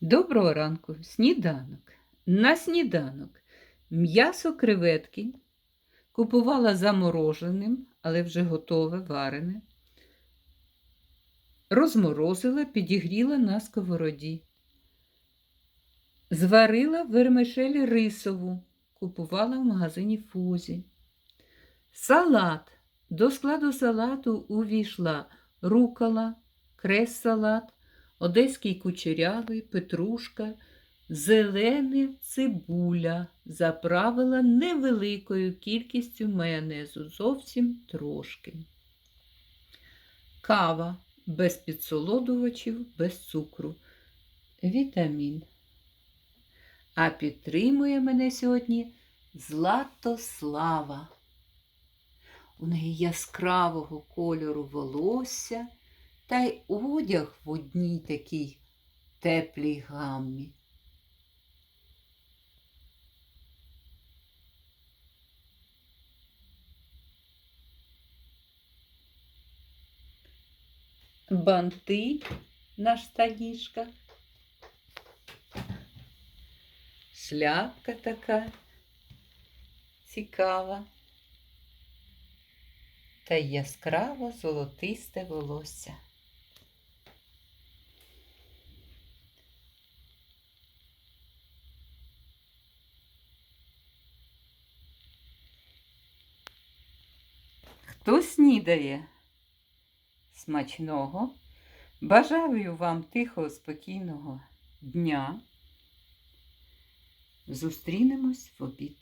Доброго ранку, сніданок. На сніданок м'ясо креветки купувала замороженим, але вже готове, варене. Розморозила, підігріла на сковороді. Зварила вермишель рисову, купувала в магазині Фузі. Салат. До складу салату увійшла рукола, крес-салат, одеський кучерявий, петрушка, зелена цибуля, заправила невеликою кількістю майонезу, зовсім трошки. Кава без підсолодувачів, без цукру. Вітамін. А підтримує мене сьогодні Златослава. У неї яскравого кольору волосся та й одяг в одній такій теплій гаммі. Банти на штанішках. Шляпка така цікава та яскраво золотисте волосся. Хто снідає? Смачного. Бажаю вам тихого, спокійного дня. Зустрінемось в обід.